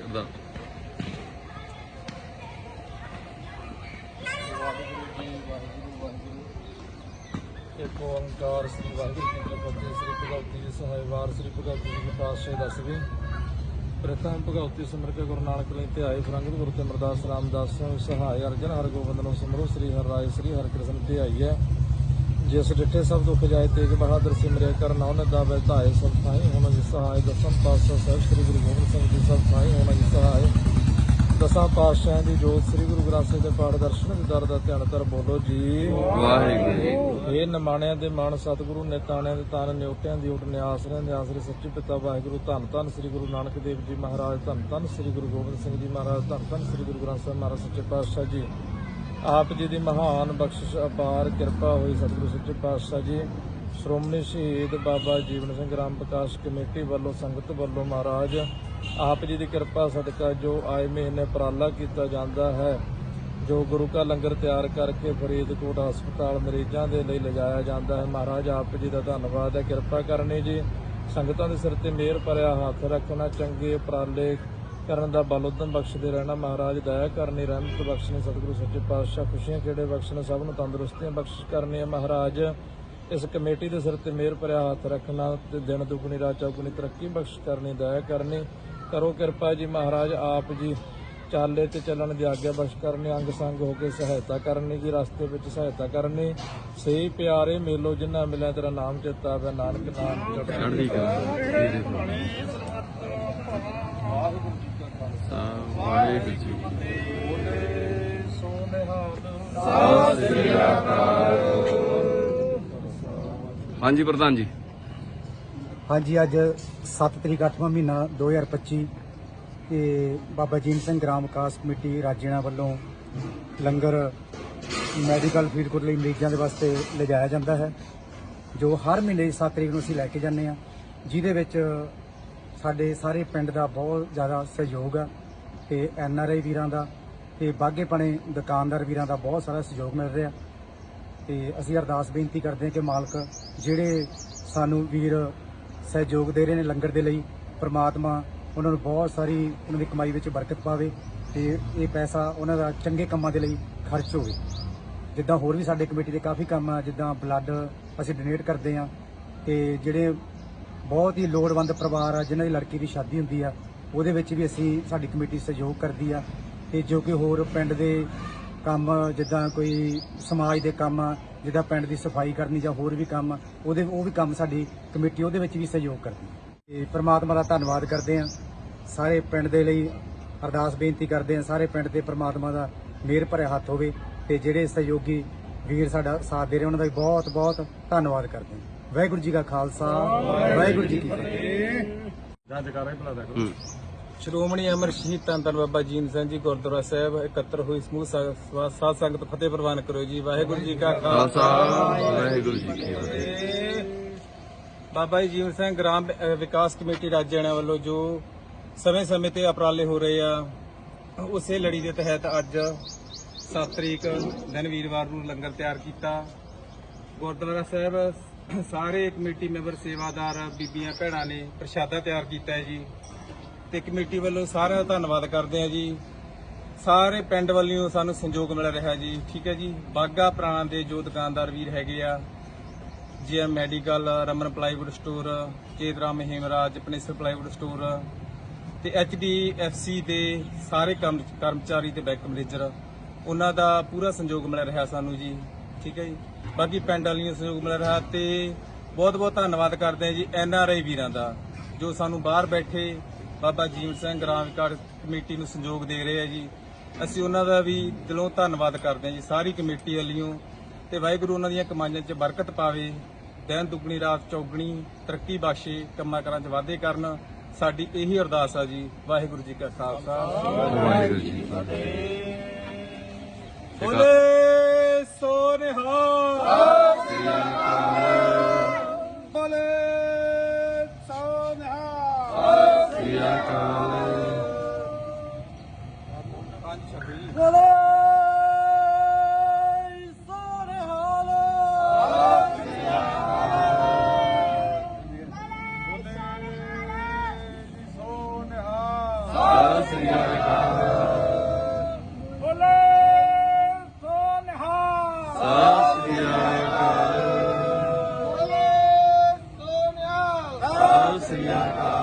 ਅਰਦਾਸ ਇੱਕ ਓੰਕਾਰ ਸ੍ਰੀ ਵਾਹਿਗੁਰੂ ਜੀ ਕੀ ਫਤਿਹ ਸ੍ਰੀ ਭਗਵਤੀ ਜੀ ਸਹਾਇ ਵਾਰ, ਸ੍ਰੀ ਭਗਵਤੀ ਜੀ ਦੀ ਪਾਤਸ਼ਾਹੀ ਦੱਸਵੀਂ ਪ੍ਰਥਮ ਭਗਵਤੀ ਸਿਮਰ ਕੇ ਗੁਰੂ ਨਾਨਕ ਲਈ ਧਿਆਏ ਫਰੰਗਤ ਗੁਰੂ ਤੇ ਅਮਰਦਾਸ ਰਾਮਦਾਸ ਸਹਾਇ ਅਰਜਨ, ਹਰ ਗੋਬਿੰਦ ਨੂੰ ਸਿਮਰੋ, ਸ੍ਰੀ ਹਰਿ ਰਾਏ, ਸ੍ਰੀ ਹਰਿ ਕ੍ਰਿਸ਼ਨ ਹੈ। ਜਿਸ ਡਿਠੇ ਸਭ ਦੁੱਖ ਜਾਏ ਤੇਗ ਬਹਾਦਰ ਸਿਮਰਿਆ ਕਰ ਨੌ ਨਦਾ ਬੈਤਾਏ ਸਭ ਥਾਈ ਹੁਣ ਸਹਾਇ ਦਸਮ ਪਾਤਸ਼ਾਹ ਸਾਹਿਬ ਸ੍ਰੀ ਗੁਰੂ ਗੋਬਿੰਦ ਸਿੰਘ ਜੀ ਸਭ ਥਾਈ ਹੁਣ ਜਿਸ ਸਹਾਇ ਦਸਾਂ ਪਾਤਸ਼ਾਹਾਂ ਦੀ ਜੋਤ ਸ੍ਰੀ ਗੁਰੂ ਗ੍ਰੰਥ ਸਾਹਿਬ ਦੇ ਪਾਠ ਦਰਸ਼ਨ ਦੇ ਦਰ ਦਾ ਧਿਆਨ ਕਰ ਬੋਲੋ ਜੀ। ਵਾਹਿਗੁਰੂ। ਇਹ ਨਿਮਾਣਿਆਂ ਦੇ ਮਨ ਸਤਿਗੁਰੂ ਨੇਤਾਣਿਆਂ ਦੇ ਤਨ ਨਿਉਟਿਆਂ ਦੀ ਉਟ ਨਿਆਸਰਿਆਂ ਦੇ ਆਸਰੇ ਸੱਚੇ ਪਿਤਾ ਵਾਹਿਗੁਰੂ ਧੰਨ ਧੰਨ ਸ੍ਰੀ ਗੁਰੂ ਨਾਨਕ ਦੇਵ ਜੀ ਮਹਾਰਾਜ ਧੰਨ ਧੰਨ ਸ੍ਰੀ ਗੁਰੂ ਗੋਬਿੰਦ ਸਿੰਘ ਜੀ ਮਹਾਰਾਜ ਧੰਨ ਧੰਨ ਸ੍ਰੀ ਗੁਰੂ ਗ੍ਰੰਥ ਸਾਹਿਬ ਮਹਾਰਾਜ ਸੱਚੇ ਪਾਤਸ਼ਾਹ ਜੀ। ਆਪ ਜੀ ਦੀ ਮਹਾਨ ਬਖਸ਼ਿਸ਼, ਅਪਾਰ ਕਿਰਪਾ ਹੋਈ ਸਤਿਗੁਰੂ ਸੱਚੇ ਪਾਤਸ਼ਾਹ ਜੀ। ਸ਼੍ਰੋਮਣੀ ਸ਼ਹੀਦ ਬਾਬਾ ਜੀਵਨ ਸਿੰਘ ਰਾਮ ਪ੍ਰਕਾਸ਼ ਕਮੇਟੀ ਵੱਲੋਂ, ਸੰਗਤ ਵੱਲੋਂ ਮਹਾਰਾਜ, ਆਪ ਜੀ ਦੀ ਕਿਰਪਾ ਸਦਕਾ ਜੋ ਆਏ ਮਹੀਨੇ ਉਪਰਾਲਾ ਕੀਤਾ ਜਾਂਦਾ ਹੈ, ਜੋ ਗੁਰੂ ਕਾ ਲੰਗਰ ਤਿਆਰ ਕਰਕੇ ਫਰੀਦਕੋਟ ਹਸਪਤਾਲ ਮਰੀਜ਼ਾਂ ਦੇ ਲਈ ਲਿਜਾਇਆ ਜਾਂਦਾ ਹੈ। ਮਹਾਰਾਜ, ਆਪ ਜੀ ਦਾ ਧੰਨਵਾਦ ਹੈ। ਕਿਰਪਾ ਕਰਨੀ ਜੀ। ਸੰਗਤਾਂ ਦੇ ਸਿਰ ਤੇ ਮਿਹਰ ਭਰਿਆ ਹੱਥ ਰੱਖਣਾ, ਚੰਗੇ ਉਪਰਾਲੇ ਕਰਨ ਦਾ ਬਲ ਉਦਮ ਬਖਸ਼ਦੇ ਰਹਿਣਾ ਮਹਾਰਾਜ ਦਇਆ ਕਰਨੀ ਰਹਿਮਤ ਬਖਸ਼ਣੀ ਸਤਿਗੁਰੂ ਸੱਚੇ ਪਾਤਸ਼ਾਹ ਖੁਸ਼ੀਆਂ ਖੇੜੇ ਬਖਸ਼ਣ ਸਭ ਨੂੰ ਤੰਦਰੁਸਤੀਆਂ ਬਖਸ਼ ਕਰਨੀ ਹੈ ਮਹਾਰਾਜ। ਇਸ ਕਮੇਟੀ ਦੇ ਸਿਰ ਤੇ ਮਿਹਰ ਭਰਿਆ ਹੱਥ ਰੱਖਣਾ ਤੇ ਦਿਨ ਦੁਗਣੀ ਰਾਤ ਚੌਗੁਣੀ ਤਰੱਕੀ ਬਖਸ਼ ਕਰਨੀ ਦਇਆ ਕਰਨੀ। ਕਰੋ ਕਿਰਪਾ ਜੀ ਮਹਾਰਾਜ ਆਪ ਜੀ ਚਾਲੇ ਤੇ ਚੱਲਣ ਦੀ ਆਗਿਆ ਬਖਸ਼ ਕਰਨੀ ਅੰਗ ਸੰਗ ਹੋ ਕੇ ਸਹਾਇਤਾ ਕਰਨੀ ਜੀ ਰਸਤੇ ਵਿੱਚ ਸਹਾਇਤਾ ਕਰਨੀ। ਸਹੀ ਪਿਆਰੇ ਮੇਲੋ ਜਿਨ੍ਹਾਂ ਮਿਲਿਆ ਤੇਰਾ ਨਾਮ ਚੇਤਾ ਆਵੇ ਨਾਨਕ ਨਾਮ ਚੜ੍ਹਦੀ ਚੜ੍ਹਦੀ ਕਲਾ। ਜੀ ਵਾਹਿਗੁਰੂ ਜੀ ਬੋਲੇ ਸੋ ਨਿਹਾਲ ਹਾਂਜੀ ਪ੍ਰਧਾਨ ਜੀ। ਹਾਂਜੀ, ਅੱਜ 7 ਤਰੀਕ 8ਵਾਂ ਮਹੀਨਾ 2025 ਤੇ ਬਾਬਾ ਜੀਨ ਸਿੰਘ ਗ੍ਰਾਮ ਵਿਕਾਸ ਕਮੇਟੀ ਰਾਜੇਣਾ ਵੱਲੋਂ ਲੰਗਰ ਮੈਡੀਕਲ ਫਰੀਦਕੋਟ ਲਈ ਮਰੀਜ਼ਾਂ ਦੇ ਵਾਸਤੇ ਲਿਜਾਇਆ ਜਾਂਦਾ ਹੈ, ਜੋ ਹਰ ਮਹੀਨੇ ਦੀ 7 ਤਰੀਕ ਨੂੰ ਅਸੀਂ ਲੈ ਕੇ ਜਾਂਦੇ ਹਾਂ, ਜਿਹਦੇ ਵਿੱਚ ਸਾਡੇ ਸਾਰੇ ਪਿੰਡ ਦਾ ਬਹੁਤ ਜ਼ਿਆਦਾ ਸਹਿਯੋਗ ਆ ਤੇ ਐਨ ਆਰ ਆਈ ਵੀਰਾਂ ਦਾ ਤੇ ਬਾਗੇ ਪਣੇ ਦੁਕਾਨਦਾਰ ਵੀਰਾਂ ਦਾ ਬਹੁਤ ਸਾਰਾ ਸਹਿਯੋਗ ਮਿਲ ਰਿਹਾ। ਤੇ ਅਸੀਂ ਅਰਦਾਸ ਬੇਨਤੀ ਕਰਦੇ ਹਾਂ ਕਿ ਮਾਲਕ ਜਿਹੜੇ ਸਾਨੂੰ ਵੀਰ ਸਹਿਯੋਗ ਦੇ ਰਹੇ ਨੇ ਲੰਗਰ ਦੇ ਲਈ, ਪ੍ਰਮਾਤਮਾ ਉਹਨਾਂ ਨੂੰ ਬਹੁਤ ਸਾਰੀ ਉਹਨਾਂ ਦੀ ਕਮਾਈ ਵਿੱਚ ਬਰਕਤ ਪਾਵੇ ਤੇ ਇਹ ਪੈਸਾ ਉਹਨਾਂ ਦਾ ਚੰਗੇ ਕੰਮਾਂ ਦੇ ਲਈ ਖਰਚ ਹੋਵੇ। ਜਿੱਦਾਂ ਹੋਰ ਵੀ ਸਾਡੇ ਕਮੇਟੀ ਦੇ ਕਾਫੀ ਕੰਮ ਆ, ਜਿੱਦਾਂ ਬਲੱਡ ਅਸੀਂ ਡੋਨੇਟ ਕਰਦੇ ਆ ਤੇ ਜਿਹੜੇ ਬਹੁਤ ਹੀ ਲੋੜਵੰਦ ਪਰਿਵਾਰ ਆ, ਜਿਨ੍ਹਾਂ ਦੀ ਲੜਕੀ ਦੀ ਸ਼ਾਦੀ ਹੁੰਦੀ ਆ, ਉਹਦੇ ਵਿੱਚ ਵੀ ਅਸੀਂ ਸਾਡੀ ਕਮੇਟੀ ਸਹਿਯੋਗ ਕਰਦੀ ਆ। ਤੇ ਜੋ ਕਿ ਹੋਰ ਪਿੰਡ ਦੇ ਕੰਮ, ਜਿੱਦਾਂ ਕੋਈ ਸਮਾਜ ਦੇ ਕੰਮ ਆ, ਜਿੱਦਾਂ ਪਿੰਡ ਦੀ ਸਫ਼ਾਈ ਕਰਨੀ ਜਾਂ ਹੋਰ ਵੀ ਕੰਮ, ਉਹਦੇ, ਉਹ ਵੀ ਕੰਮ ਸਾਡੀ ਕਮੇਟੀ ਉਹਦੇ ਵਿੱਚ ਵੀ ਸਹਿਯੋਗ ਕਰਦੀ ਹੈ ਤੇ ਪ੍ਰਮਾਤਮਾ ਦਾ ਧੰਨਵਾਦ ਕਰਦੇ ਆ। ਸਾਰੇ ਪਿੰਡ ਦੇ ਲਈ ਅਰਦਾਸ ਬੇਨਤੀ ਕਰਦੇ ਆ, ਸਾਰੇ ਪਿੰਡ ਤੇ ਪ੍ਰਮਾਤਮਾ ਦਾ ਮਿਹਰ ਭਰਿਆ ਹੱਥ ਹੋਵੇ, ਤੇ ਜਿਹੜੇ ਸਹਿਯੋਗੀ ਵੀਰ ਸਾਡਾ ਸਾਥ ਦੇ ਰਹੇ, ਉਹਨਾਂ ਦਾ ਵੀ ਬਹੁਤ ਬਹੁਤ ਧੰਨਵਾਦ ਕਰਦੇ ਹਾਂ ਵਾਹਿਗੁਰੂ ਜੀ ਕਾ ਖਾਲਸਾ ਵਾਹਿਗੁਰੂ ਜੀ ਕੀ ਫਤਿਹ। ਹੂੰ। ਸ਼੍ਰੋਮਣੀ ਅਮਰ ਸ਼ਹੀਦ ਧੰਨ ਬਾਬਾ ਜੀਨ ਸਿੰਘ ਜੀ ਗੁਰਦੁਆਰਾ ਸਾਹਿਬ ਇਕੱਤਰ ਹੋਈ ਸਮੂਹ ਸਾਧ ਸੰਗਤ ਫਤਿਹ ਪ੍ਰਵਾਨ ਕਰੋ ਜੀ। ਵਾਹਿਗੁਰੂ ਜੀ ਕਾ ਖਾਲਸਾ ਵਾਹਿਗੁਰੂ ਜੀ ਕੀ ਫਤਿਹ। ਬਾਬਾ ਜੀ ਜੀਵਨ ਸਿੰਘ ਗ੍ਰਾਮ ਵਿਕਾਸ ਕਮੇਟੀ ਰਾਜਿਆਣਾ ਵੱਲੋਂ ਜੋ ਸਮੇਂ-ਸਮੇਂ ਤੇ ਉਪਰਾਲੇ ਹੋ ਰਹੇ ਆ ਉਸੇ ਲੜੀ ਦੇ ਤਹਿਤ ਅੱਜ 7 ਤਰੀਕ ਦਿਨ ਵੀਰਵਾਰ ਨੂੰ ਲੰਗਰ ਤਿਆਰ ਕੀਤਾ। ਗੁਰਦੁਆਰਾ ਸਾਹਿਬ ਸਾਰੇ ਕਮੇਟੀ ਮੈਂਬਰ, ਸੇਵਾਦਾਰ, ਬੀਬੀਆਂ, ਭੈਣਾਂ ਨੇ ਪ੍ਰਸ਼ਾਦਾ ਤਿਆਰ ਕੀਤਾ ਹੈ ਜੀ। ਤੇ ਕਮੇਟੀ ਵੱਲੋਂ ਸਾਰਿਆਂ ਦਾ ਧੰਨਵਾਦ ਕਰਦੇ ਆ ਜੀ। ਸਾਰੇ ਪਿੰਡ ਵੱਲੋਂ ਸਾਨੂੰ ਸੰਯੋਗ ਮਿਲ ਰਿਹਾ ਜੀ। ਠੀਕ ਹੈ ਜੀ। ਬਾਗਾ ਪ੍ਰਾਣਾ ਦੇ ਜੋ ਦੁਕਾਨਦਾਰ ਵੀਰ ਹੈਗੇ ਆ GM medical, Raman plywood store Chetram Himraj Panesar plywood store ਤੇ ਐਚਡੀਐਫਸੀ ਦੇ ਸਾਰੇ ਕੰਮ- ਕਰਮਚਾਰੀ ਤੇ ਬੈਂਕ ਮੈਨੇਜਰ, ਉਹਨਾਂ ਦਾ ਪੂਰਾ ਸੰਯੋਗ ਮਿਲ ਰਿਹਾ ਸਾਨੂੰ ਜੀ। ਠੀਕ ਹੈ ਜੀ। ਬਾਕੀ ਪਿੰਡ ਵਾਲੀਆਂ ਸੰਯੋਗ ਮਿਲ ਰਿਹਾ ਤੇ ਬਹੁਤ ਬਹੁਤ ਧੰਨਵਾਦ ਕਰਦੇ ਹਾਂ ਜੀ ਐਨ ਆਰ ਆਈ ਵੀਰਾਂ ਦਾ ਜੋ ਸਾਨੂੰ ਬਾਹਰ ਬੈਠੇ ਬਾਬਾ ਜੀਵਨ ਸਿੰਘ ਗ੍ਰਾਮ ਵਿਕਾਸ ਕਮੇਟੀ ਨੂੰ ਸੰਯੋਗ ਦੇ ਰਹੇ ਆ ਜੀ। ਅਸੀਂ ਉਹਨਾਂ ਦਾ ਵੀ ਦਿਲੋਂ ਧੰਨਵਾਦ ਕਰਦੇ ਹਾਂ ਜੀ ਸਾਰੀ ਕਮੇਟੀ ਵੱਲੋਂ ਤੇ ਵਾਹਿਗੁਰੂ ਉਹਨਾਂ ਦੀਆਂ ਕਮਾਈਆਂ 'ਚ ਬਰਕਤ ਪਾਵੇ ਦਿਨ ਦੁੱਗਣੀ ਰਾਤ ਚੌਗਣੀ ਤਰੱਕੀ ਬਖਸ਼ੇ ਕੰਮਾਂ ਕਾਰਾਂ 'ਚ ਵਾਧੇ ਕਰਨ। ਸਾਡੀ ਇਹੀ ਅਰਦਾਸ ਆ ਜੀ ਵਾਹਿਗੁਰੂ ਜੀ ਕਾ ਖਾਲਸਾ। ਵਾਹਿਗੁਰੂ ਜੀ ਕੀ ਫਤਿਹ। ਨਿਹਾਲ ਬੋਲੇ ਸੋ ਨਿਹਾਲ। ਸ੍ਰੀ ਅਕਾਲ ਪੰਜ ਸੋ ਨਿਹਾਲ। ਬੋਲੇ ਸੋ ਨਿਹਾਲ ਸ੍ਰੀ ਅਕਾਲ। Yeah.